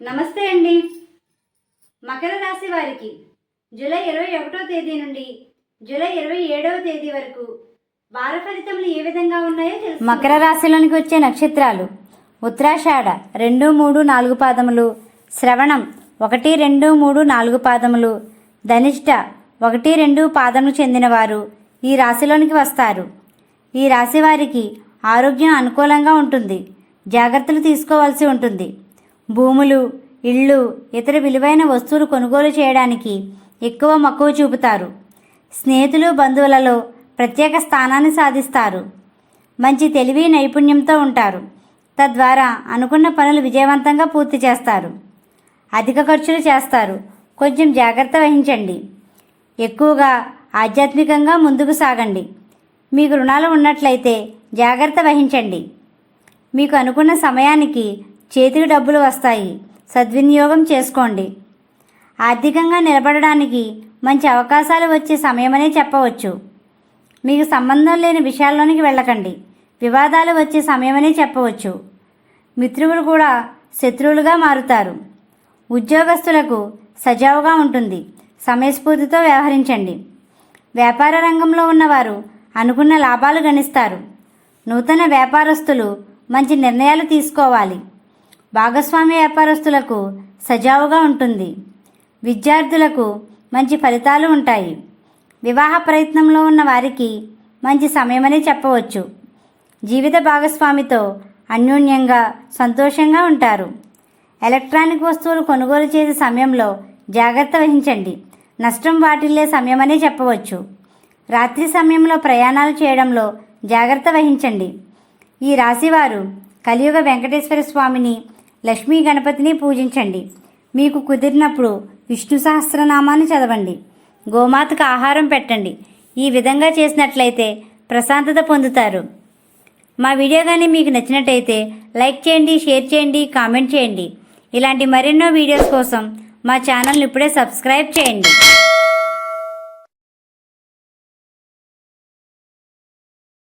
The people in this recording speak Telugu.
నమస్తే అండి. మకర రాశి వారికి జూలై ఇరవై ఒకటో తేదీ నుండి జూలై ఇరవై ఏడవ తేదీ వరకు వార ఫలితములు ఏ విధంగా ఉన్నాయో తెలుసు మకర రాశిలోనికి వచ్చే నక్షత్రాలు ఉత్తరాషాఢ రెండు మూడు నాలుగు పాదములు శ్రవణం ఒకటి రెండు మూడు నాలుగు పాదములు ధనిష్ట ఒకటి రెండు పాదములు చెందినవారు ఈ రాశిలోనికి వస్తారు. ఈ రాశి వారికి ఆరోగ్యం అనుకూలంగా ఉంటుంది. జాగ్రత్తలు తీసుకోవాల్సి ఉంటుంది. భూములు ఇళ్ళు ఇతర విలువైన వస్తువులు కొనుగోలు చేయడానికి ఎక్కువ మక్కువ చూపుతారు. స్నేహితులు బంధువులలో ప్రత్యేక స్థానాన్ని సాధిస్తారు. మంచి తెలివి నైపుణ్యంతో ఉంటారు. తద్వారా అనుకున్న పనులు విజయవంతంగా పూర్తి చేస్తారు. అధిక ఖర్చులు చేస్తారు. కొంచెం జాగ్రత్త వహించండి. ఎక్కువగా ఆధ్యాత్మికంగా ముందుకు సాగండి. మీకు రుణాలు ఉన్నట్లయితే జాగ్రత్త వహించండి. మీకు అనుకున్న సమయానికి చేతికి డబ్బులు వస్తాయి. సద్వినియోగం చేసుకోండి. ఆర్థికంగా నిలబడడానికి మంచి అవకాశాలు వచ్చే సమయమనే చెప్పవచ్చు. మీకు సంబంధం లేని విషయాల్లోనికి వెళ్ళకండి. వివాదాలు వచ్చే సమయమనే చెప్పవచ్చు. మిత్రులు కూడా శత్రువులుగా మారుతారు. ఉద్యోగస్తులకు సజావుగా ఉంటుంది. సమయస్ఫూర్తితో వ్యవహరించండి. వ్యాపార రంగంలో ఉన్నవారు అనుకున్న లాభాలు గణిస్తారు. నూతన వ్యాపారస్తులు మంచి నిర్ణయాలు తీసుకోవాలి. భాగస్వామ్య వ్యాపారస్తులకు సజావుగా ఉంటుంది. విద్యార్థులకు మంచి ఫలితాలు ఉంటాయి. వివాహ ప్రయత్నంలో ఉన్న వారికి మంచి సమయమని చెప్పవచ్చు. జీవిత భాగస్వామితో అన్యోన్యంగా సంతోషంగా ఉంటారు. ఎలక్ట్రానిక్ వస్తువులు కొనుగోలు చేసే సమయంలో జాగ్రత్త వహించండి. నష్టం వాటిల్లే సమయమనే చెప్పవచ్చు. రాత్రి సమయంలో ప్రయాణాలు చేయడంలో జాగ్రత్త వహించండి. ఈ రాశివారు కలియుగ వెంకటేశ్వర స్వామిని లక్ష్మీ గణపతిని పూజించండి. మీకు కుదిరినప్పుడు విష్ణు సహస్రనామాన్ని చదవండి. గోమాతకు ఆహారం పెట్టండి. ఈ విధంగా చేసినట్లయితే ప్రశాంతత పొందుతారు. మా వీడియో కానీ మీకు నచ్చినట్టయితే లైక్ చేయండి షేర్ చేయండి కామెంట్ చేయండి. ఇలాంటి మరెన్నో వీడియోస్ కోసం మా ఛానల్ని ఇప్పుడే సబ్స్క్రైబ్ చేయండి.